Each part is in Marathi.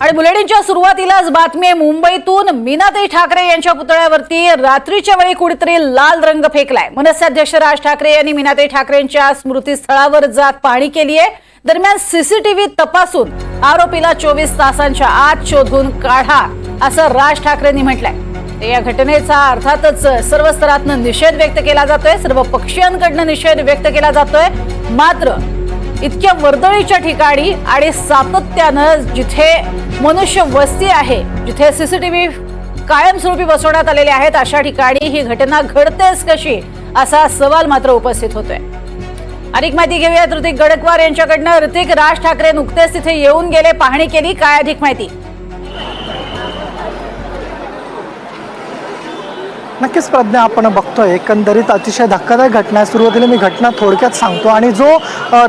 आणि बुलेटिनच्या सुरुवातीलाच बातमी आहे मुंबईतून मीनाताई ठाकरे यांच्या पुतळ्यावरती रात्रीच्या वेळी कुठेतरी लाल रंग फेकलाय. मनसे अध्यक्ष राज ठाकरे यांनी मीनाताई ठाकरेंच्या स्मृतीस्थळावर जात पाहणी केली आहे. दरम्यान सीसीटीव्ही तपासून आरोपीला चोवीस तासांच्या आत शोधून काढा असं राज ठाकरेंनी म्हटलंय. या घटनेचा अर्थातच सर्व स्तरातनं निषेध व्यक्त केला जातोय सर्व पक्षीयांकडनं निषेध व्यक्त केला जातोय. मात्र इतक्या वर्दळीच्या ठिकाणी आणि सातत्यानं जिथे मनुष्य वस्ती आहे जिथे सीसीटीव्ही कायमस्वरूपी बसवण्यात आलेले आहेत अशा ठिकाणी ही घटना घडतेच कशी असा सवाल मात्र उपस्थित होतोय. अधिक माहिती घेऊयात ऋतिक गडकवार यांच्याकडनं. ऋतिक राज ठाकरे नुकतेच तिथे येऊन गेले पाहणी केली. काय अधिक माहिती? नक्कीच प्रज्ञा आपण बघतोय एकंदरीत अतिशय धक्कादायक घटना आहे. सुरुवातीला मी घटना थोडक्यात सांगतो आणि जो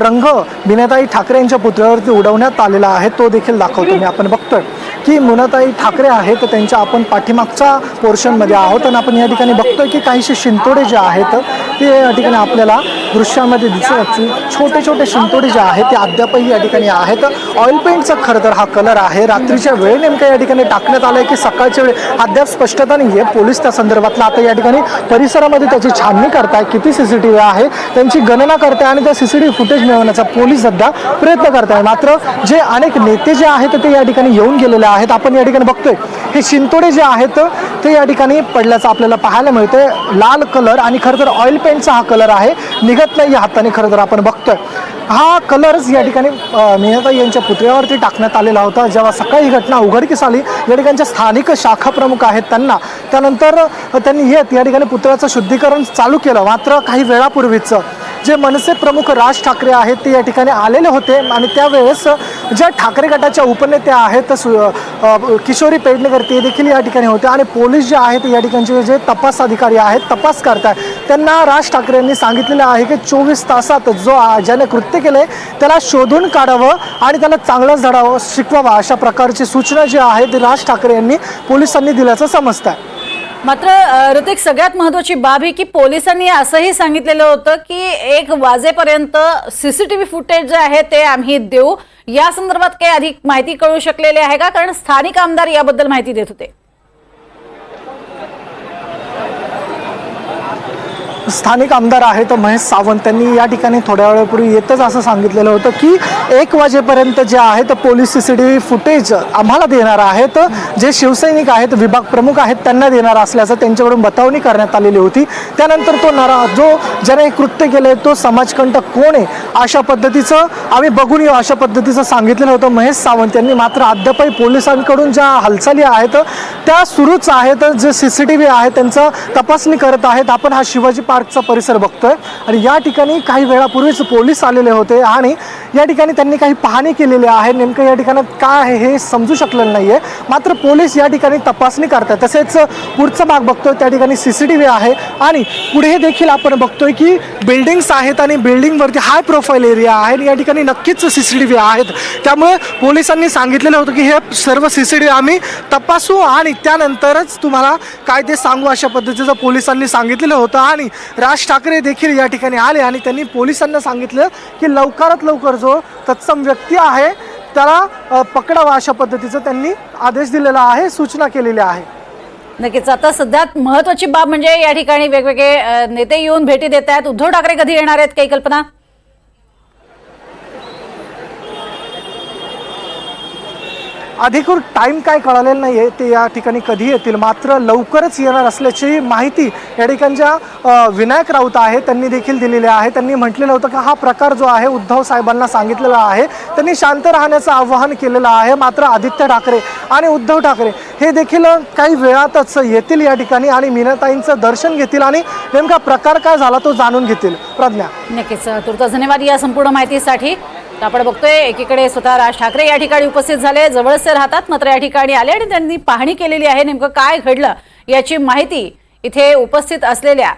रंग विनयताई ठाकरे यांच्या पुतळ्यावरती उडवण्यात आलेला आहे तो देखील दाखवतो मी. आपण बघतोय. की मुनाताई ठाकरे आहेत तर त्यांच्या आपण पाठीमागच्या पोर्शनमध्ये आहोत. आणि आपण या ठिकाणी बघतोय की काहीसे शिंतोडे जे आहेत ते या ठिकाणी आपल्याला दृश्यामध्ये दिसत असतील छोटे छोटे शिंतोडे जे आहेत ते अद्यापही या ठिकाणी आहेत. ऑइल पेंटचा खरं तर हा कलर आहे. रात्रीच्या वेळ नेमका या ठिकाणी टाकण्यात आलं आहे की सकाळच्या वेळी अद्याप स्पष्टता नाही आहे पोलीस त्या संदर्भातला आता या ठिकाणी परिसरामध्ये त्याची छाननी करताय. किती सीसीटीव्ही आहे त्यांची गणना करताय आणि त्या सीसीटीव्ही फुटेज मिळवण्याचा पोलीस सध्या प्रयत्न करताय. मात्र जे अनेक नेते जे आहेत ते या ठिकाणी येऊन गेलेले आहेत आपण या ठिकाणी बघतोय. हे शिंतोडे जे आहेत ते या ठिकाणी पडल्याचं आपल्याला पाहायला मिळतंय. लाल कलर आणि खरं तर ऑइल पेंटचा हा कलर आहे. निघत नाही या हाताने खरं तर आपण बघतोय. हा कलर्स या ठिकाणी मेहताई यांच्या पुतळ्यावरती टाकण्यात आलेला होता. जेव्हा सकाळी ही घटना उघडकीस आली या ठिकाणच्या स्थानिक शाखा प्रमुख आहेत त्यांना. त्यानंतर त्यांनी येत या ठिकाणी पुतळ्याचं शुद्धीकरण चालू केलं मात्र काही वेळापूर्वीचं. जे मनसे प्रमुख राज ठाकरे आहेत ते या ठिकाणी आलेले होते आणि त्यावेळेस ज्या ठाकरे गटाच्या उपनेत्या आहेत सु किशोरी पेडणेकर ते देखील या ठिकाणी होते. आणि पोलीस जे आहेत या ठिकाणचे जे तपास अधिकारी आहेत तपास करतात त्यांना राज ठाकरेंनी सांगितलेलं आहे की चोवीस तासात जो ज्याने कृत्य केले त्याला शोधून काढावं आणि त्याला चांगलंच धडावं शिकवावं अशा प्रकारची सूचना जी आहे ती राज ठाकरे यांनी पोलिसांनी दिल्याचं समजत आहे मात्र ऋतिक सगळ्यात महत्वाची बाब ही की पोलिसांनी असंही सांगितलेलं होतं की एक वाजेपर्यंत सीसीटीव्ही फुटेज जे आहे ते आम्ही देऊ. या संदर्भात काही अधिक माहिती कळू शकलेली आहे का? कारण स्थानिक आमदार याबद्दल माहिती देत होते. स्थानिक आमदार आहेत महेश सावंत त्यांनी या ठिकाणी थोड्या वेळापूर्वी येतच असं सांगितलेलं होतं की एक वाजेपर्यंत जे आहेत police C C T V footage आम्हाला देणार आहेत. जे शिवसैनिक आहेत विभाग प्रमुख आहेत त्यांना देणार असल्याचं त्यांच्याकडून बतावणी करण्यात आलेली होती. त्यानंतर तो नरा जो ज्याने कृत्य कृत्य केले तो समाजकंटक कोण आहे अशा पद्धतीचं आम्ही बघून येऊ अशा पद्धतीचं सांगितलेलं होतं महेश सावंत यांनी. मात्र अद्यापही पोलिसांकडून ज्या हालचाली आहेत त्या सुरूच आहेत. जे सी सी टी व्ही आहे त्यांचं तपासणी करत आहेत. आपण हा शिवाजी पार्कचा परिसर बघतोय. आणि या ठिकाणी काही वेळापूर्वीच पोलीस आलेले होते आणि या ठिकाणी त्यांनी काही पाहणी केलेली आहे. नेमकं या ठिकाणात काय आहे हे समजू शकलेलं नाही आहे मात्र पोलीस या ठिकाणी तपासणी करतात तसेच पुढचा भाग बघतोय. त्या ठिकाणी सी सी टी व्ही आहे. आणि पुढे देखील आपण बघतोय की बिल्डिंग्स आहेत आणि बिल्डिंगवरती हाय प्रोफाईल एरिया आहे आणि या ठिकाणी नक्कीच सी सी टी व्ही आहेत. त्यामुळे पोलिसांनी सांगितलेलं होतं की हे सर्व सी सी टी व्ही आम्ही तपासू आणि त्यानंतरच तुम्हाला काय ते सांगू अशा पद्धतीचं पोलिसांनी सांगितलेलं होतं. आणि राज ठाकरे देखील या ठिकाणी आले आणि त्यांनी पोलिसांना सांगितलं की लवकरात लवकर जो तत्सम व्यक्ती आहे त्याला पकडावा अशा पद्धतीचं त्यांनी आदेश दिलेला आहे सूचना केलेल्या आहे. नक्कीच. आता सध्यात महत्वाची बाब म्हणजे या ठिकाणी वेगवेगळे नेते येऊन भेटी देत आहेत. उद्धव ठाकरे कधी येणार आहेत? काही कल्पना? अधिकृत टाईम काय कळालेलं नाही आहे ते या ठिकाणी कधी येतील? मात्र लवकरच येणार असल्याची माहिती या ठिकाणच्या विनायक राऊत आहे त्यांनी देखील दिलेली आहे. त्यांनी म्हटलेलं होतं की हा प्रकार जो आहे उद्धव साहेबांना सांगितलेला आहे. त्यांनी शांत राहण्याचं आवाहन केलेलं आहे. मात्र आदित्य ठाकरे आणि उद्धव ठाकरे हे देखील काही वेळातच येतील या ठिकाणी आणि मीनाताईंचं दर्शन घेतील आणि नेमका प्रकार काय झाला तो जाणून घेतील. प्रज्ञा. नक्कीच. तुर्त धन्यवाद या संपूर्ण माहितीसाठी. आपण बघतोय एकीकडे स्वतः राज ठाकरे या ठिकाणी उपस्थित झाले. जवळचे राहतात मात्र या ठिकाणी आले आणि त्यांनी पाहणी केलेली आहे नेमकं काय घडलं याची माहिती इथे उपस्थित असलेल्या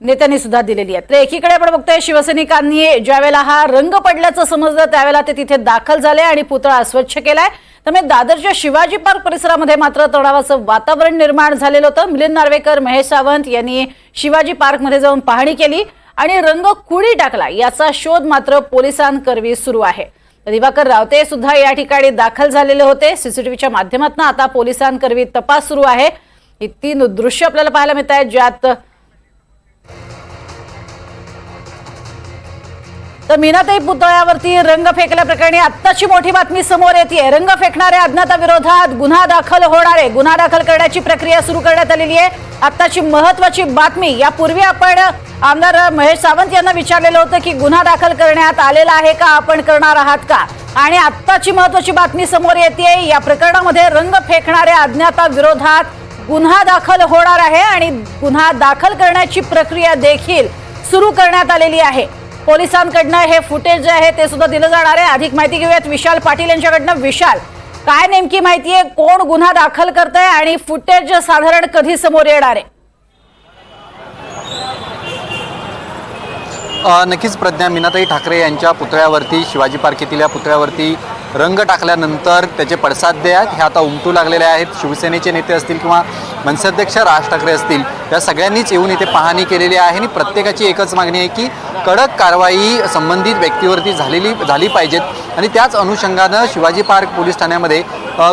नेत्यांनी सुद्धा दिलेली आहे. तर एकीकडे आपण बघतोय शिवसैनिकांनी ज्यावेळेला हा रंग पडल्याचं समजलं त्यावेळेला ते तिथे दाखल झाले आणि पुतळा स्वच्छ केलाय. त्यामुळे दादरच्या शिवाजी पार्क परिसरामध्ये मात्र तणावाचं वातावरण निर्माण झालेलं होतं. मिलिंद नार्वेकर महेश सावंत यांनी शिवाजी पार्कमध्ये जाऊन पाहणी केली. आणि रंग कुणी टाकला याचा शोध मात्र पोलिसांकरवी सुरू आहे. दिवाकर रावते सुद्धा या ठिकाणी दाखल झालेले होते. सीसीटीव्हीच्या माध्यमातून आता पोलिसांकरवी तपास सुरू आहे. ही तीन दृश्य आपल्याला पाहायला मिळत आहेत ज्यात तर मीनाताई पुतळ्यावरती रंग फेकल्याप्रकरणी आत्ताची मोठी बातमी समोर येते रंग फेकणाऱ्या अज्ञाताविरोधात गुन्हा दाखल होणार आहे. गुन्हा दाखल करण्याची प्रक्रिया सुरू करण्यात आलेली आहे. आत्ताची महत्वाची बातमी यापूर्वी आपण आमदार महेश सावंत यांना विचारलेलं होतं की गुन्हा दाखल करण्यात आलेला आहे का आपण करणार आहात का? आणि आत्ताची महत्वाची बातमी समोर येते या प्रकरणामध्ये रंग फेकणाऱ्या अज्ञाताविरोधात गुन्हा दाखल होणार आहे आणि गुन्हा दाखल करण्याची प्रक्रिया देखील सुरू करण्यात आलेली आहे. पोलिसांकडनं हे फुटेज जे आहे ते सुद्धा दिलं जाणार आहे. अधिक माहिती घेऊयात विशाल पाटील यांच्याकडनं. विशाल काय नेमकी माहिती आहे? कोण गुन्हा दाखल करत आहे आणि फुटेज साधारण कधी समोर येणार आहे? नक्कीच प्रज्ञा मीनाताई ठाकरे यांच्या पुतळ्यावरती शिवाजी पार्क येथील या पुतळ्यावरती रंग टाकल्यानंतर त्याचे पडसाद आहेत हे आता उमटू लागलेले आहेत. शिवसेनेचे नेते असतील किंवा मनसे अध्यक्ष राज ठाकरे असतील या सगळ्यांनीच येऊन इथे पाहणी केलेली आहे आणि प्रत्येकाची एकच मागणी आहे की कडक कारवाई संबंधित व्यक्तीवरती झालेली झाली पाहिजेत. आणि त्याच अनुषंगानं शिवाजी पार्क पोलीस ठाण्यामध्ये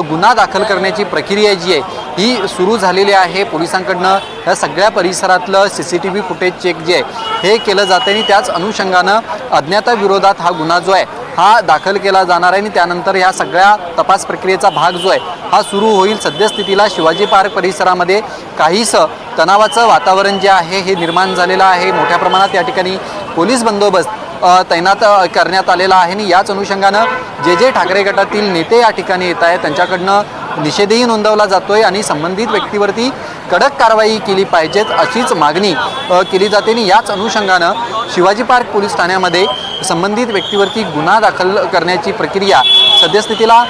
गुन्हा दाखल करण्याची प्रक्रिया जी आहे ही सुरू झालेली आहे. पोलिसांकडनं या सगळ्या परिसरातलं C C T V footage check जे आहे हे केलं जातं आणि त्याच अनुषंगानं अज्ञाताविरोधात हा गुन्हा जो आहे हा दाखल केला जाणार आहे आणि त्यानंतर ह्या सगळ्या तपास प्रक्रियेचा भाग जो आहे हा सुरू होईल. सद्यस्थितीला शिवाजी पार्क परिसरामध्ये काहीसं तणावाचं वातावरण जे आहे हे निर्माण झालेलं आहे. मोठ्या प्रमाणात या ठिकाणी पोलीस बंदोबस्त तैनात करण्यात आलेला आहे आणि याच अनुषंगानं जे जे ठाकरे गटातील नेते या ठिकाणी येत आहेत त्यांच्याकडनं निषेधही नोंदवला जातोय आणि संबंधित व्यक्तीवरती कडक कारवाई केली पाहिजेत अशीच मागणी केली जाते. आणि याच अनुषंगानं शिवाजी पार्क पोलीस ठाण्यामध्ये संबंधित व्यक्तीवरती गुन्हा दाखल करण्याची प्रक्रिया सद्यस्थितीला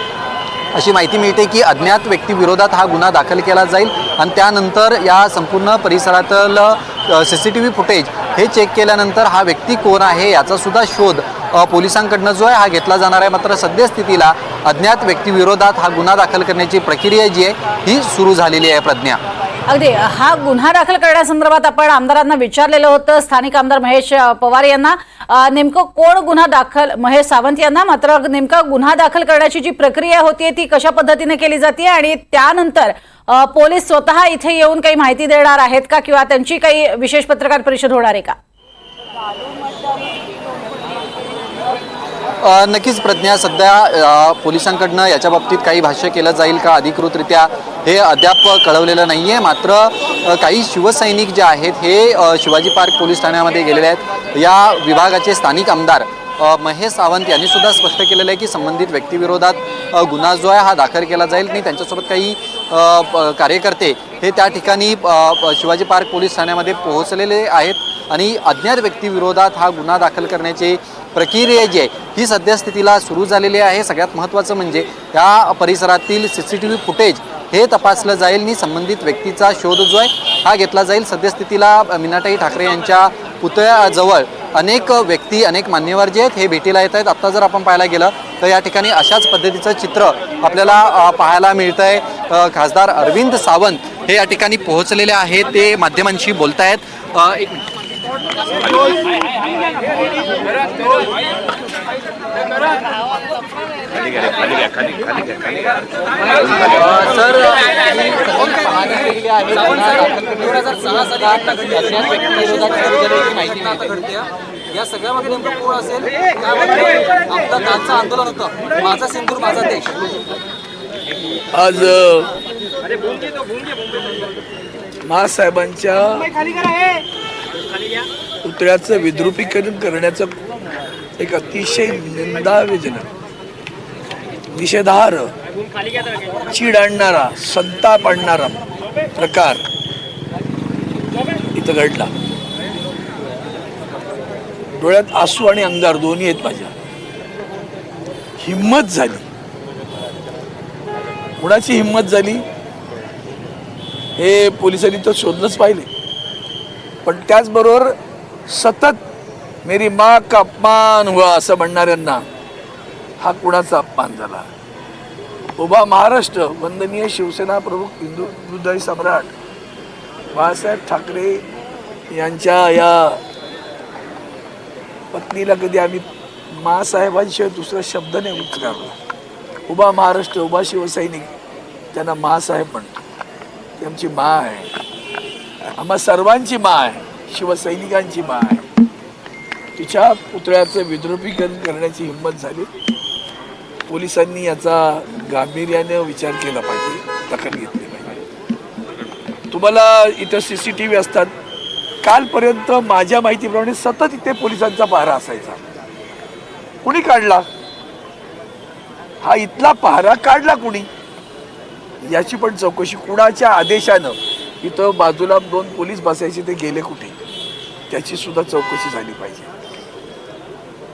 अशी माहिती मिळते की अज्ञात व्यक्तीविरोधात हा गुन्हा दाखल केला जाईल आणि त्यानंतर या संपूर्ण परिसरातलं C C T V footage हे चेक केल्यानंतर हा व्यक्ती कोण आहे याचा सुद्धा शोध पोलिसांकडनं जो आहे हा घेतला जाणार आहे. मात्र सद्यस्थितीला अज्ञात व्यक्तीविरोधात हा गुन्हा दाखल करण्याची प्रक्रिया जी आहे ही सुरू झालेली आहे प्रज्ञा. अगदी. हा गुन्हा दाखल करण्यासंदर्भात आपण आमदारांना विचारलेलं होतं. स्थानिक आमदार महेश पवार यांना. नेमकं कोण गुन्हा दाखल महेश सावंत यांना? मात्र नेमका गुन्हा दाखल करण्याची जी प्रक्रिया होती ती कशा पद्धतीने केली जाते आणि त्यानंतर पोलीस स्वतः इथे येऊन काही माहिती देणार आहेत का? किंवा त्यांची काही विशेष पत्रकार परिषद होणार आहे का? नक्कीच प्रज्ञा सध्या पोलिसांकडनं याच्या बाबतीत काही भाष्य केलं जाईल का अधिकृतरित्या हे अद्याप कळवलेलं नाही आहे मात्र काही शिवसैनिक जे आहेत हे शिवाजी पार्क पोलीस ठाण्यामध्ये गेलेले आहेत. या विभागाचे स्थानिक आमदार महेश सावंत यांनी सुद्धा स्पष्ट केलेलं आहे की संबंधित व्यक्तीविरोधात गुन्हा जो आहे हा दाखल केला जाईल. आणि त्यांच्यासोबत काही कार्यकर्ते हे त्या ठिकाणी शिवाजी पार्क पोलीस ठाण्यामध्ये पोहोचलेले आहेत. आणि अज्ञात व्यक्तीविरोधात हा गुन्हा दाखल करण्याची प्रक्रिया जी आहे ही सद्यस्थितीला सुरू झालेली आहे. सगळ्यात महत्त्वाचं म्हणजे या परिसरातील C C T V footage हे तपासलं जाईल. आणि संबंधित व्यक्तीचा शोध जो आहे हा घेतला जाईल. सद्यस्थितीला मीनाताई ठाकरे यांच्या पुतळ्याजवळ अनेक व्यक्ती अनेक मान्यवर जे आहेत हे भेटीला येत आहेत. आत्ता जर आपण पाहायला गेलं तर या ठिकाणी अशाच पद्धतीचं चित्र आपल्याला पाहायला मिळतं आहे खासदार अरविंद सावंत हे या ठिकाणी पोहोचलेले आहेत. ते माध्यमांशी बोलत आहेत एक मिनिट. सर दोन हजार सहा माहिती या सगळ्यामध्ये नेमकं कोण असेल त्यामध्ये आपलं कालचं आंदोलन होतं माझा सिंधूर माझा देश आज महासाहेबांच्या पुतळ्याचं विद्रुपीकरण करण्याचं एक अतिशय निंदावेजनक निषेधार्ह चीड आणणारा संताप आणणारा प्रकार इथं घडला. डोळ्यात आसू आणि अंगार दोन्ही आहेत माझ्या. हिम्मत झाली. कुणाची हिंमत झाली? हे पोलिसांनी तर शोधलंच पाहिले. पण त्याचबरोबर सतत मेरी माँ का अपमान हुआ असं म्हणणाऱ्यांना हा कुणाचा अपमान झाला? उभा महाराष्ट्र वंदनीय शिवसेना प्रमुख हिंदू हृदय सम्राट बाळासाहेब ठाकरे यांच्या या पत्नीला कधी आम्ही मासाहेबांशिवाय दुसरा शब्द नाही उच्चारला उभा महाराष्ट्र उभा शिवसैनिक त्यांना मासाहेब म्हणतो ती आमची मा आहे. आम्हा सर्वांची मा आहे शिवसैनिकांची मा आहे. तिच्या पुतळ्याचं विद्रुपीकरण करण्याची हिंमत झाली. पोलिसांनी याचा गांभीर्याने विचार केला पाहिजे दखल घेतली पाहिजे. तुम्हाला इथं सी सी टी व्ही असतात. कालपर्यंत माझ्या माहितीप्रमाणे सतत इथे पोलिसांचा पहारा असायचा. कुणी काढला? हा इथला पहारा काढला कुणी? याची पण चौकशी कुणाच्या आदेशानं? इथं बाजूला दोन पोलीस बसायचे ते गेले कुठे? त्याची सुद्धा चौकशी झाली पाहिजे.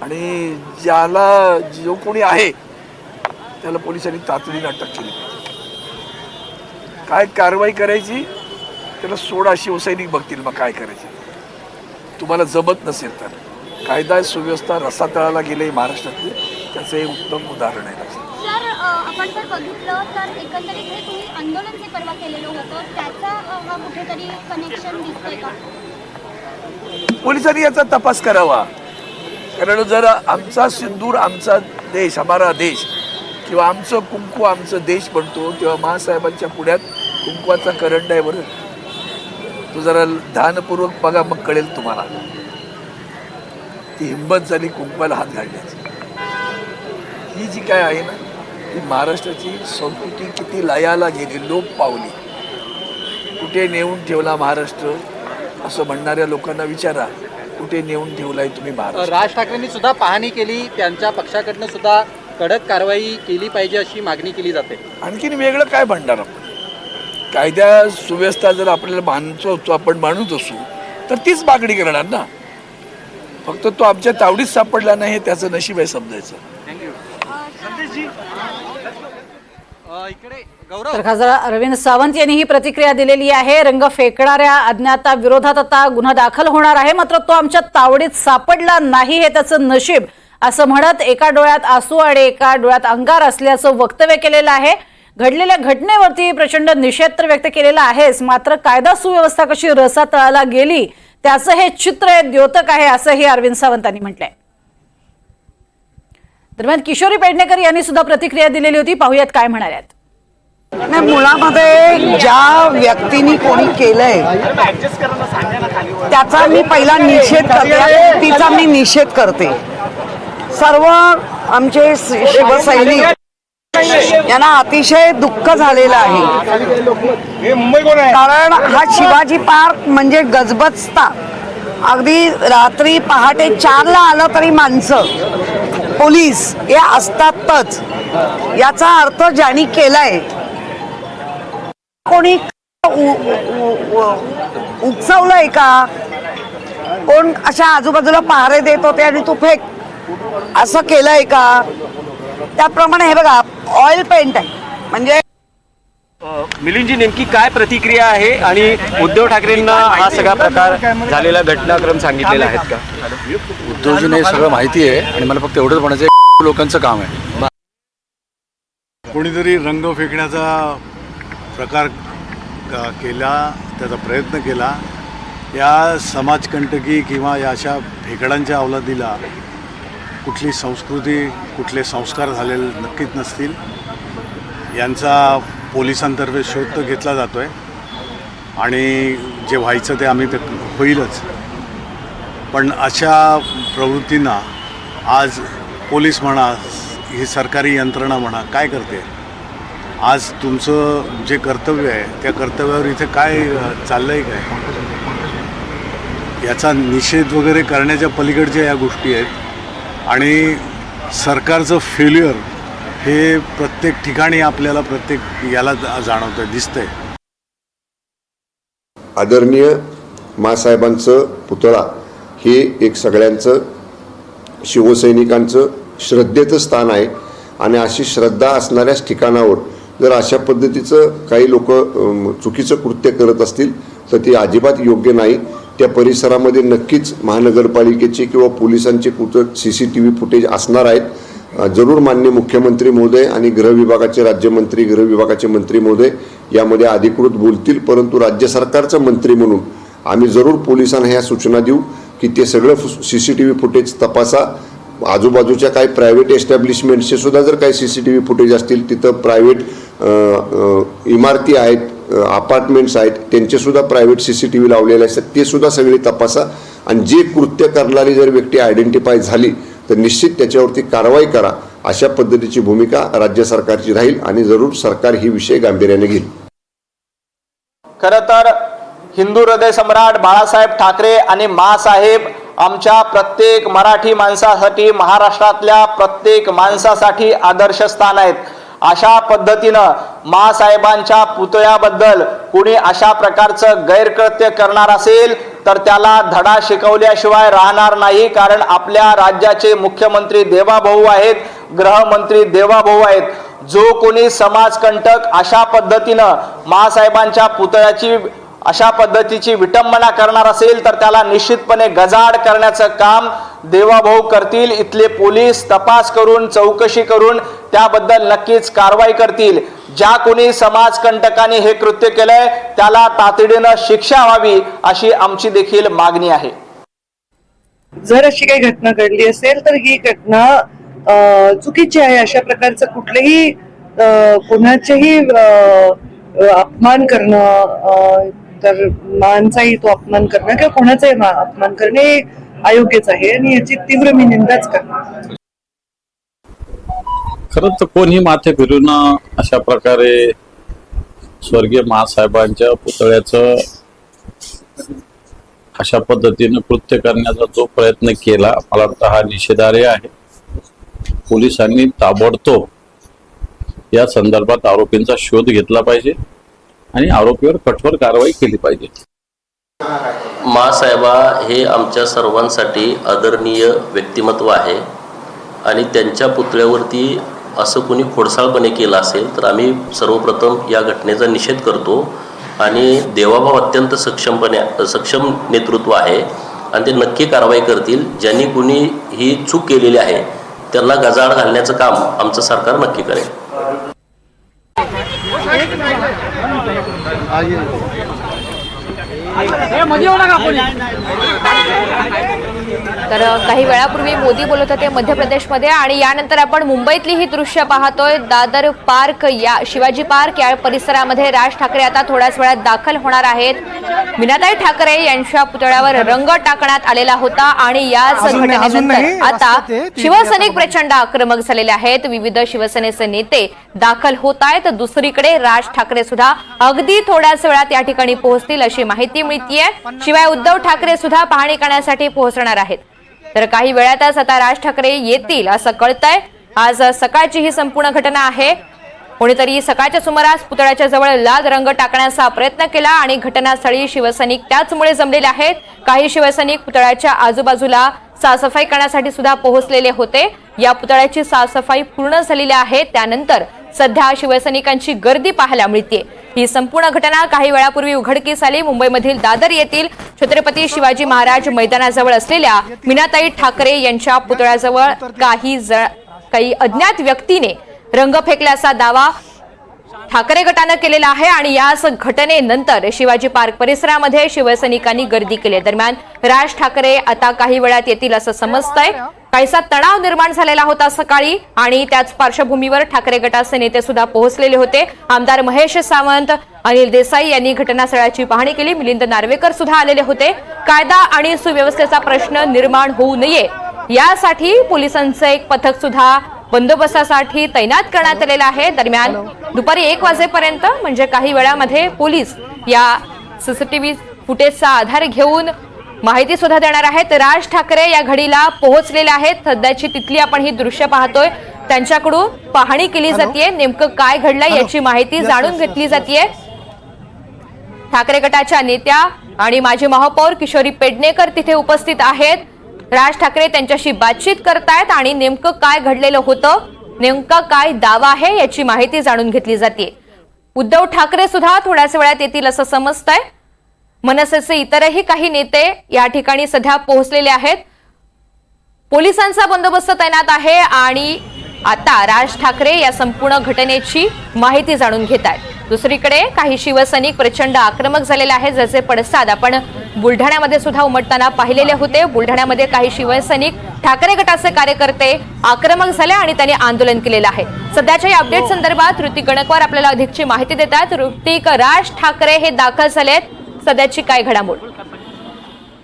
आणि ज्याला जो कोणी आहे त्याला पोलिसांनी तातडीने अटक केली पाहिजे. काय कारवाई करायची? त्याला सोडा शिवसैनिक बघतील मग काय करायचे. तुम्हाला जमत नसेल तर. कायदा सुव्यवस्था रसातळाला गेले महाराष्ट्रातले. त्याचं हे उत्तम उदाहरण आहे. आपण जर बघितलं तर एकंदरीत हे तुम्ही आंदोलन जे परवा केलेलं होतं त्याचा कुठेतरी कनेक्शन दिसतंय का? पोलिसांनी याचा तपास करावा. कारण जर आमचा सिंदूर आमचा देश हमारा देश किंवा आमचं कुंकू आमचं देश बनतो तेव्हा महासाहेबांच्या पुण्यात कुंकवाचा करंट आहे बरं. तो जरा ध्यानपूर्वक बघा मग कळेल तुम्हाला. ती हिंमत झाली कुंकवाला हात घालण्याची. ही जी काय आहे ना ही महाराष्ट्राची संस्कृती किती लयाला गेली लोप पावली. कुठे नेऊन ठेवला महाराष्ट्र? असं म्हणणाऱ्या लोकांना विचारा कुठे नेऊन ठेवलाय तुम्ही महाराष्ट्र? राज ठाकरेंनी सुद्धा पाहणी केली त्यांच्या पक्षाकडनं सुद्धा कडक कारवाई केली पाहिजे अशी मागणी केली जाते. आणखीन वेगळं काय म्हणणार आपण? कायद्या सुव्यवस्था जर आपल्याला मानतो असू आपण मानत असू तर तीच मागणी करणार ना. फक्त तो आमच्या तावडीत सापडला नाही हे त्याचं नशीब आहे समजायचं. इकडे गौरव. तर खासदार अरविंद सावंत यांनी ही प्रतिक्रिया दिलेली आहे. रंग फेकणाऱ्या अज्ञाता विरोधात आता गुन्हा दाखल होणार आहे. मात्र तो आमच्या तावडीत सापडला नाही हे त्याचं नशीब. असं म्हणत एका डोळ्यात आसू आणि एका डोळ्यात अंगार असल्याचं वक्तव्य केलेलं आहे. घडलेल्या घटनेवरती प्रचंड निषेध तर व्यक्त केलेला आहेच. मात्र कायदा सुव्यवस्था कशी रसातळाला गेली त्याचं हे चित्र हे द्योतक आहे असंही अरविंद सावंतांनी म्हटलंय. दरम्यान किशोरी पेडणेकर यांनी सुद्धा प्रतिक्रिया दिलेली होती. पाहुयात काय म्हणाल्यात. नाही मुळामध्ये ज्या व्यक्तीने कोणी केलंय त्याचा मी पहिला निषेध करते तिचा मी निषेध करते. सर्व आमचे शिवसैनिक यांना अतिशय दुःख झालेलं आहे. कारण हा शिवाजी पार्क म्हणजे गजबजता. अगदी रात्री पहाटे चारला आलं तरी माणसं. पोलीस हे असतातच. याचा अर्थ ज्यांनी केलाय कोणी उकसवलंय का? कोण अशा आजूबाजूला पहारे देत होते आणि तू फेक असं केलंय का? त्याप्रमाणे हे बघा ऑइल पेंट आहे. म्हणजे मिलिंदजी नेमकी काय प्रतिक्रिया आहे आणि उद्धव ठाकरेंना हा सगळा प्रकार झालेला घटनाक्रम सांगितलेला आहेत का? उद्धवजीने हे सगळं माहिती आहे आणि मला फक्त एवढंच म्हणायचं आहे, लोकांचं काम आहे. कोणीतरी रंग फेकण्याचा प्रकार केला त्याचा प्रयत्न केला या समाजकंटकी किंवा या अशा फेकडांच्या अवलादीला कुठली संस्कृती कुठले संस्कार झालेले नक्कीच नसतील यांचा पोलिसांतर्फे शोध तर घेतला जातो आहे आणि जे व्हायचं ते आम्ही ते होईलच. पण अशा प्रवृत्तींना आज पोलीस म्हणा ही सरकारी यंत्रणा म्हणा काय करते? आज तुमचं जे कर्तव्य आहे त्या कर्तव्यावर इथे काय चाललं आहे काय? याचा निषेध वगैरे करण्याच्या पलीकडच्या या गोष्टी आहेत. आणि सरकारचं फेल्युअर हे प्रत्येक ठिकाणी आपल्याला प्रत्येक याला जाणवतं दिसतंय. आदरणीय मासाहेबांचं पुतळा हे एक सगळ्यांचं शिवसैनिकांचं श्रद्धेचं स्थान आहे. आणि अशी श्रद्धा असणाऱ्याच ठिकाणावर जर अशा पद्धतीचं काही लोक चुकीचं कृत्य करत असतील तर ते अजिबात योग्य नाही. त्या परिसरामध्ये नक्कीच महानगरपालिकेचे किंवा पोलिसांचे कुठं C C T V footage असणार आहेत. जरूर मान्य मुख्यमंत्री महोदय आणि गृहविभागाचे राज्यमंत्री गृहविभागाचे मंत्री महोदय यामध्ये अधिकृत बोलतील. परंतु राज्य सरकारचं मंत्री म्हणून आम्ही जरूर पोलिसांना ह्या सूचना देऊ. की ते सगळं C C T V footage तपासा. आजूबाजूच्या काही प्रायव्हेट एस्टॅब्लिशमेंटचे सुद्धा जर काही C C T V footage असतील तिथं प्रायव्हेट इमारती आहेत अपार्टमेंट्स आहेत त्यांचे सुद्धा private C C T V लावलेले असतात. ते सुद्धा सगळे तपासा. आणि जे कृत्य करणारी जर व्यक्ती आयडेंटिफाय झाली तर निश्चित त्याच्यावरती कारवाई करा. अशा पद्धतीची भूमिका राज्य सरकारची राहील आणि जरूर सरकार ही विषय गांभीर्याने घेईल. खरं तर हिंदू हृदय सम्राट बाळासाहेब ठाकरे आणि मासाहेब आमच्या प्रत्येक मराठी माणसासाठी महाराष्ट्रातल्या प्रत्येक माणसासाठी आदर्श स्थान आहेत. अशा पद्धतीनं मासाहेबांच्या पुतळ्याबद्दल कुणी अशा प्रकारचं गैरकृत्य करणार असेल तर त्याला धडा शिकवल्याशिवाय राहणार नाही कारण आपल्या राज्याचे मुख्यमंत्री देवाभाऊ आहेत गृहमंत्री देवाभाऊ आहेत. जो कोणी समाजकंटक अशा पद्धतीनं मासाहेबांच्या पुतळ्याची अशा पद्धतीची विटंबना करणार असेल तर त्याला निश्चितपणे गजाड करण्याचं काम देवाभाऊ करतील. इथले पोलीस तपास करून चौकशी करून त्याबद्दल नक्कीच कारवाई करतील. ज्या कोणी समाजकंटकाने हे कृत्य केलंय त्याला तातडीनं शिक्षा व्हावी अशी आमची देखील मागणी आहे. जर अशी काही घटना घडली असेल तर ही घटना चुकीची आहे. अशा प्रकारचं कुठलंही अ, कोणाचेही अपमान करणं तर मानचाही तो अपमान करणं किंवा कोणाचाही अपमान करणे हे अयोग्यच आहे आणि याची तीव्र मी निंदाच करते खरंच तर कोणी माथे फिरून अशा प्रकारे स्वर्गीय महासाहेबांच्या पुतळ्याचं अशा पद्धतीनं कृत्य करण्याचा जो प्रयत्न केला मला वाटतं हा निषेधार्ह आहे. पोलिसांनी ताबडतोब या संदर्भात आरोपींचा शोध घेतला पाहिजे. आणि आरोपीवर कठोर कारवाई केली पाहिजे. मासाहेबा हे आमच्या सर्वांसाठी आदरणीय व्यक्तिमत्व आहे आणि त्यांच्या पुतळ्यावरती असं कोणी खोडसाळपणे केलं असेल तर आम्ही सर्वप्रथम या घटनेचा निषेध करतो आणि देवाभाव अत्यंत सक्षमपणे सक्षम नेतृत्व आहे आणि ते नक्की कारवाई करतील. ज्यांनी कुणी ही चूक केलेली आहे त्यांना गजाड घालण्याचं काम आमचं सरकार नक्की करेल. आइए। मजे हो रहा तर काही वेळापूर्वी मोदी बोलत होते मध्य प्रदेशमध्ये आणि यानंतर आपण मुंबईतली ही दृश्य पाहतोय. दादर पार्क या शिवाजी पार्क या परिसरामध्ये राज ठाकरे आता थोड्याच वेळात दाखल होणार आहेत. मीनाताई ठाकरे यांच्या पुतळ्यावर रंग टाकण्यात आलेला होता आणि याच. घटनेनंतर आता शिवसैनिक प्रचंड आक्रमक झालेले आहेत. विविध शिवसेनेचे नेते दाखल होत आहेत. दुसरीकडे राज ठाकरे सुद्धा अगदी थोड्याच वेळात या ठिकाणी पोहोचतील अशी माहिती मिळतीये. शिवाय उद्धव ठाकरे सुद्धा पाहणी करण्यासाठी पोहोचणार आहेत. तर काही वेळातच आता राज ठाकरे येतील असं कळतंय. आज सकाळची ही संपूर्ण घटना आहे. कोणीतरी सकाळच्या सुमारास पुतळ्याच्या जवळ लाल रंग टाकण्याचा प्रयत्न केला आणि घटनास्थळी शिवसैनिक त्याचमुळे जमलेले आहेत. काही शिवसैनिक पुतळ्याच्या आजूबाजूला साफसफाई करण्यासाठी सुद्धा पोहोचलेले होते. या पुतळ्याची साफसफाई पूर्ण झालेली आहे. त्यानंतर सध्या शिवसैनिकांची गर्दी पाहायला मिळते ही संपूर्ण घटना काही वेळापूर्वी उघडकीस आली. मुंबईमधील दादर येथील छत्रपती शिवाजी महाराज मैदानाजवळ असलेल्या मीनाताई ठाकरे यांच्या पुतळ्याजवळ काही जळ काही अज्ञात व्यक्तीने रंग फेकल्याचा दावा ठाकरे गटानं केलेला आहे आणि याच घटनेनंतर शिवाजी पार्क परिसरामध्ये शिवसैनिकांनी गर्दी केली दरम्यान राज ठाकरे आता काही वेळात येतील असं समजतंय. काहीसा तणाव निर्माण झालेला होता सकाळी आणि त्याच पार्श्वभूमीवर ठाकरे गटाचे नेते सुद्धा पोहोचलेले होते. आमदार महेश सावंत अनिल देसाई यांनी घटनास्थळाची पाहणी केली. मिलिंद नार्वेकर सुद्धा आलेले होते. कायदा आणि सुव्यवस्थेचा प्रश्न निर्माण होऊ नये यासाठी पोलिसांचं एक पथक सुद्धा बंदोबस्तासाठी तैनात करण्यात आलेलं आहे. दरम्यान दुपारी एक वाजेपर्यंत म्हणजे काही वेळामध्ये पोलीस या सीसीटीव्ही फुटेजचा आधार घेऊन माहिती सुद्धा देणार आहेत. राज ठाकरे या घडीला पोहोचलेले आहेत. सध्याची तिथली आपण ही दृश्य पाहतोय. त्यांच्याकडून पाहणी केली जाते नेमकं काय घडलंय याची माहिती जाणून घेतली जाते ठाकरे गटाच्या नेत्या आणि माजी महापौर किशोरी पेडणेकर तिथे उपस्थित आहेत. राज ठाकरे त्यांच्याशी बातचीत करतायत आणि नेमकं काय घडलेलं होतं नेमका काय दावा आहे याची माहिती जाणून घेतली जाते उद्धव ठाकरे सुद्धा थोड्याच वेळात येतील असं समजतंय. मनसेचे इतरही काही नेते या ठिकाणी सध्या पोहोचलेले आहेत. पोलिसांचा बंदोबस्त तैनात आहे आणि आता राज ठाकरे या संपूर्ण घटनेची माहिती जाणून घेत आहेत. दुसरीकडे काही शिवसैनिक प्रचंड आक्रमक झालेले आहेत ज्याचे पडसाद. आपण बुलढाण्यामध्ये सुद्धा उमटताना पाहिलेले होते. बुलढाण्यामध्ये काही शिवसैनिक ठाकरे गटाचे कार्यकर्ते आक्रमक झाले आणि त्यांनी आंदोलन केलेलं आहे. सध्याच्या या अपडेट संदर्भात ऋतिक गणकवार आपल्याला अधिकची माहिती देत आहेत ऋतिक राज ठाकरे हे दाखल झालेत. सध्याची काय घडामोड?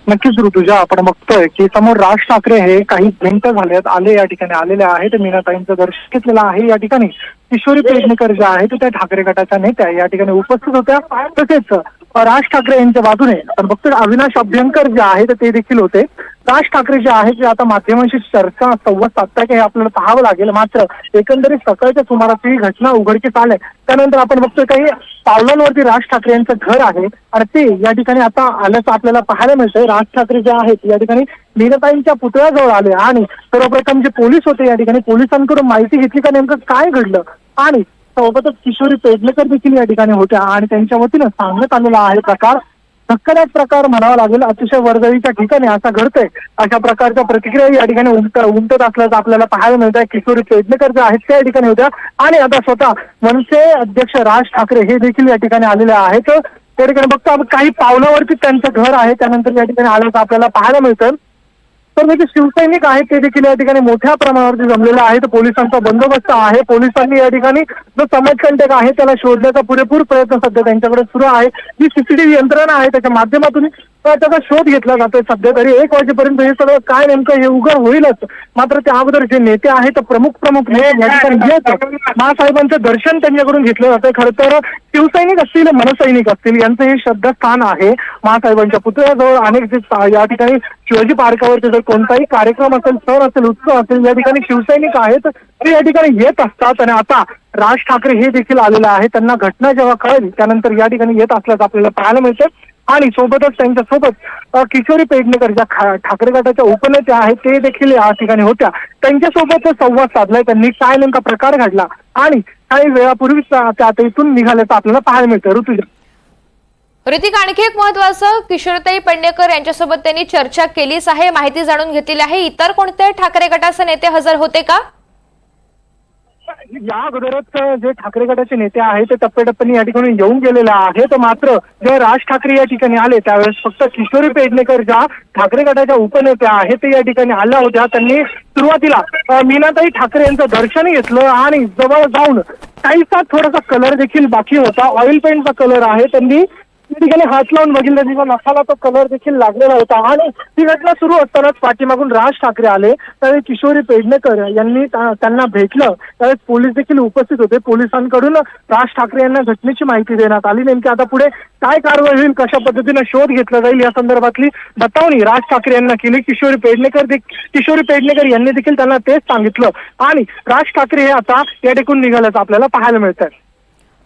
नक्कीच ऋतुजा आपण बघतोय की समोर राज ठाकरे हे काही भिंत झालेत आले या ठिकाणी आलेले आहेत. मीनाताईंचं दर्शन घेतलेलं आहे या ठिकाणी. किशोरी पेडणेकर ज्या आहेत त्या ठाकरे गटाच्या नेत्या या ठिकाणी उपस्थित होत्या. तसेच राज ठाकरे यांच्या बाजूने. आपण अविनाश अभ्यंकर जे आहेत ते देखील होते. राज ठाकरे जे आहेत ते आता माध्यमांशी चर्चा संवाद साधताय हे आपल्याला पाहावं लागेल. मात्र एकंदरीत सकाळच्या सुमारास ही घटना उघडकीस आल्या त्यानंतर आपण बघतोय काही पावलांवरती राज ठाकरे यांचं घर आहे. आणि ते या ठिकाणी आता आल्याचं आपल्याला पाहायला मिळतंय. राज ठाकरे जे आहेत या ठिकाणी मीनताईंच्या पुतळ्याजवळ आले. आणि सर्वप्रथम जे पोलीस होते या ठिकाणी पोलिसांकडून माहिती घेतली का नेमकं काय घडलं? आणि सोबतच किशोरी पेडणेकर देखील या ठिकाणी होत्या आणि त्यांच्या वतीनं सांगण्यात आलेला आहे प्रकार. धक्कादायक प्रकार म्हणावा लागेल अतिशय वर्दळीच्या ठिकाणी असा घडतंय. अशा प्रकारच्या प्रतिक्रिया या ठिकाणी उमट उमटत असल्याचं आपल्याला पाहायला मिळत आहे किशोरी पेडणेकर जे आहेत त्या या ठिकाणी होत्या. आणि आता स्वतः मनसे अध्यक्ष राज ठाकरे हे देखील या ठिकाणी आलेले आहेत. त्या ठिकाणी बघतो आपण काही पावलावरती त्यांचं घर आहे. त्यानंतर या ठिकाणी आल्याचं आपल्याला पाहायला मिळतं तर म्हणजे शिवसैनिक आहेत ते देखील या ठिकाणी मोठ्या प्रमाणावरती आहे तर पोलिसांचा बंदोबस्त आहे. पोलिसांनी या ठिकाणी जो समाजकंटक आहे त्याला शोधण्याचा पुरेपूर प्रयत्न सध्या त्यांच्याकडे सुरू आहे. जी सीसीटीव्ही यंत्रणा आहे त्याच्या माध्यमातून त्याचा शोध घेतला जातोय सध्या तरी. एक वाजेपर्यंत हे सगळं काय नेमकं हे उघड होईलच. मात्र त्या अगोदर जे नेते आहेत प्रमुख प्रमुख नेते या ठिकाणी येत महासाहेबांचं दर्शन त्यांच्याकडून घेतलं जातंय. खरं तर शिवसैनिक असतील मनसैनिक असतील यांचं हे श्रद्धास्थान आहे. महासाहेबांच्या पुतळ्याजवळ अनेक जे या ठिकाणी शिवाजी पार्कावरती जर कोणताही कार्यक्रम असेल सण असेल उत्सव असेल या ठिकाणी शिवसैनिक आहेत ते या ठिकाणी येत असतात. आणि आता राज ठाकरे हे देखील आलेले आहे. त्यांना घटना जेव्हा कळेल त्यानंतर या ठिकाणी येत असल्याचं आपल्याला पाहायला मिळते. आणि सोबतच त्यांच्यासोबत किशोरी पेडणेकर ज्या ठाकरे गटाच्या उपनेत्या आहेत ते देखील या ठिकाणी होत्या. त्यांच्यासोबत संवाद साधलाय त्यांनी काय नेमका प्रकार घडला आणि काही वेळापूर्वीच त्या त्या इथून निघाल्याचं आपल्याला पाहायला मिळतं. ऋतुजा. ऋतिक आणखी एक महत्वाचं किशोरताई पेडणेकर यांच्यासोबत त्यांनी चर्चा केलीच आहे माहिती जाणून घेतलेली आहे. इतर कोणत्या ठाकरे गटाचे नेते हजर होते का? या अगोदरच जे ठाकरे गटाचे नेते आहेत ते टप्प्याटप्प्याने या ठिकाणी येऊन गेलेले आहेत. मात्र जे राज ठाकरे या ठिकाणी आले त्यावेळेस फक्त किशोरी पेडणेकर ज्या ठाकरे गटाच्या उपनेत्या आहेत ते या ठिकाणी आल्या होत्या. त्यांनी सुरुवातीला मीनाताई ठाकरे यांचं दर्शन घेतलं आणि जवळ जाऊन काहीसा थोडासा कलर देखील बाकी होता. ऑइल पेंटचा कलर आहे. त्यांनी त्या ठिकाणी हात लावून बघितलं त्यांच्या नखाला तो कलर देखील लागलेला होता. आणि ही घटना सुरू असतानाच पाठीमागून राज ठाकरे आले. त्यावेळी किशोरी पेडणेकर यांनी त्यांना भेटलं. त्यावेळेस पोलीस देखील उपस्थित होते. पोलिसांकडून राज ठाकरे यांना घटनेची माहिती देण्यात आली. नेमकी आता पुढे काय कारवाई होईल कशा पद्धतीनं शोध घेतला जाईल या संदर्भातली बतावणी राज ठाकरे यांना केली. किशोरी पेडणेकर किशोरी पेडणेकर यांनी देखील त्यांना तेच सांगितलं. आणि राज ठाकरे हे आता या टेकून निघाल्याचं आपल्याला पाहायला मिळत आहे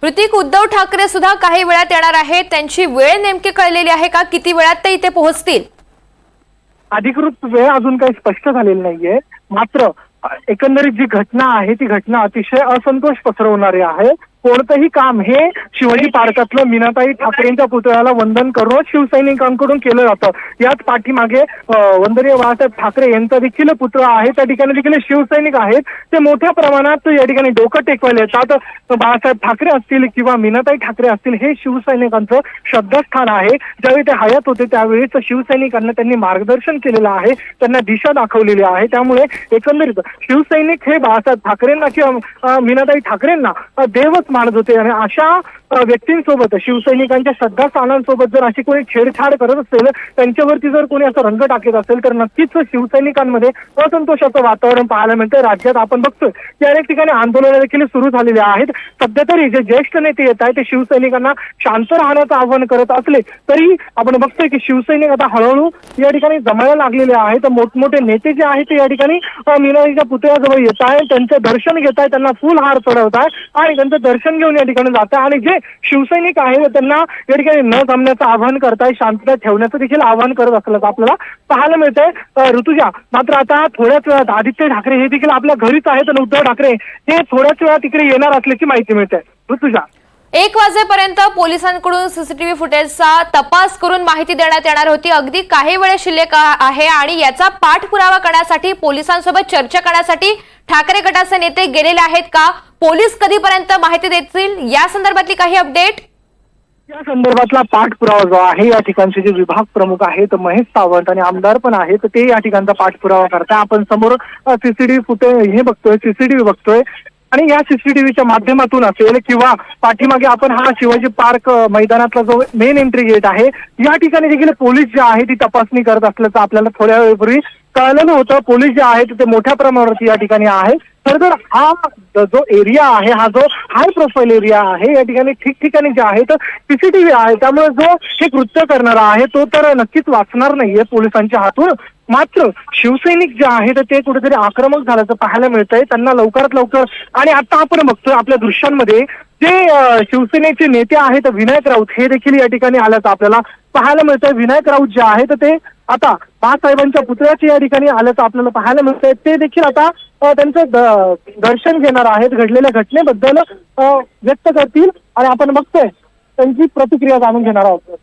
ऋतिक उद्धव ठाकरे सुद्धा काही वेळात येणार आहेत. त्यांची वेळ नेमकी कळलेली आहे का? किती वेळात ते इथे पोहोचतील? अधिकृत वेळ अजून काही स्पष्ट झालेली नाहीये. मात्र एकंदरीत जी घटना आहे ती घटना अतिशय असंतोष पसरवणारी आहे. कोणतंही काम हे शिवाजी पार्कातलं मीनाताई ठाकरेंच्या पुतळ्याला वंदन करून शिवसैनिकांकडून केलं जातं. याच पाठीमागे वंदनीय बाळासाहेब ठाकरे यांचा देखील पुतळा आहे. त्या ठिकाणी देखील शिवसैनिक आहेत. ते मोठ्या प्रमाणात या ठिकाणी डोकं टेकवायला येतात. बाळासाहेब ठाकरे असतील किंवा मीनाताई ठाकरे असतील हे शिवसैनिकांचं श्रद्धास्थान आहे. ज्यावेळी ते हयात होते त्यावेळेस शिवसैनिकांना त्यांनी मार्गदर्शन केलेलं आहे. त्यांना दिशा दाखवलेली आहे. त्यामुळे एकंदरीत शिवसैनिक हे बाळासाहेब ठाकरेंना किंवा मीनाताई ठाकरेंना देवच मानत होते. आणि अशा व्यक्तींसोबत शिवसैनिकांच्या श्रद्धास्थानांसोबत जर अशी कोणी छेडछाड करत असेल त्यांच्यावरती जर कोणी असं रंग टाकत असेल तर नक्कीच शिवसैनिकांमध्ये असंतोषाचं वातावरण पाहायला मिळतं. राज्यात आपण बघतोय की अनेक ठिकाणी आंदोलनं देखील सुरू झालेली आहेत. सध्या तरी जे ज्येष्ठ नेते येत आहेत ते शिवसैनिकांना शांत राहण्याचं आवाहन करत असले तरी आपण बघतोय की शिवसैनिक आता हळूहळू या ठिकाणी जमायला लागलेले आहेत. मोठमोठे नेते जे आहेत ते या ठिकाणी अ, पुतळ्याजवळ येत आहेत. त्यांचं दर्शन घेत आहेत त्यांना फुल हार चढवत आहे आणि त्यांचं दर्शन घेऊन या ठिकाणी जात आहे आणि जे शिवसैनिक आहे त्यांना या ठिकाणी न जमण्याचं आवाहन करताय शांतता ठेवण्याचं देखील आवाहन करत असल्याचं आपल्याला पाहायला मिळतंय. ऋतुजा मात्र आता थोड्याच वेळात आदित्य ठाकरे हे देखील आपल्या घरीच आहेत आणि उद्धव ठाकरे हे थोड्याच वेळात तिकडे येणार असल्याची माहिती मिळते. ऋतुजा. एक वाजेपर्यंत पोलिसांकडून सीसीटीव्ही फुटेजचा तपास करून माहिती देण्यात येणार होती. अगदी काही वेळ शिल्लक आहे आणि याचा पाठपुरावा करण्यासाठी पोलिसांसोबत चर्चा करण्यासाठी ठाकरे गटाचे नेते गेलेले आहेत का? पोलीस कधीपर्यंत माहिती देतील? या संदर्भातली काही अपडेट? या संदर्भातला पाठपुरावा जो आहे या ठिकाणचे जे विभाग प्रमुख आहेत महेश सावंत आणि आमदार पण आहेत ते या ठिकाणचा पाठपुरावा करताय. आपण समोर सीसीटीव्ही फुटे हे बघतोय सीसीटीव्ही बघतोय. आणि या सीसीटीव्हीच्या माध्यमातून असेल किंवा पाठीमागे आपण हा शिवाजी पार्क मैदानातला जो मेन एंट्री गेट आहे या ठिकाणी देखील पोलीस जे आहे ती तपासणी करत असल्याचं आपल्याला थोड्या वेळपूर्वी कळलेलं होतं. पोलीस जे आहेत ते मोठ्या प्रमाणावरती या ठिकाणी आहेत. खरं तर हा जो एरिया आहे हा जो हाय प्रोफाईल एरिया आहे या ठिकाणी ठिकठिकाणी जे आहेत सीसीटीव्ही आहे. त्यामुळे जो हे कृत्य करणारा आहे तो तर नक्कीच वाचणार नाहीये पोलिसांच्या हातून. मात्र शिवसैनिक जे आहेत ते कुठेतरी आक्रमक झाल्याचं पाहायला मिळतंय. त्यांना लवकरात लवकर आणि आता आपण बघतोय आपल्या दृश्यांमध्ये जे शिवसेनेचे नेते आहेत विनायक राऊत हे देखील या ठिकाणी आल्याचं आपल्याला पाहायला मिळतंय. विनायक राऊत जे आहेत ते आता बाळासाहेबांच्या पुतळ्याचे या ठिकाणी आल्याचं आपल्याला पाहायला मिळतंय ते देखील आता त्यांचं दर्शन घेणार आहेत घडलेल्या घटनेबद्दल व्यक्त करतील. आणि आपण बघतोय त्यांची प्रतिक्रिया जाणून घेणार आहोत.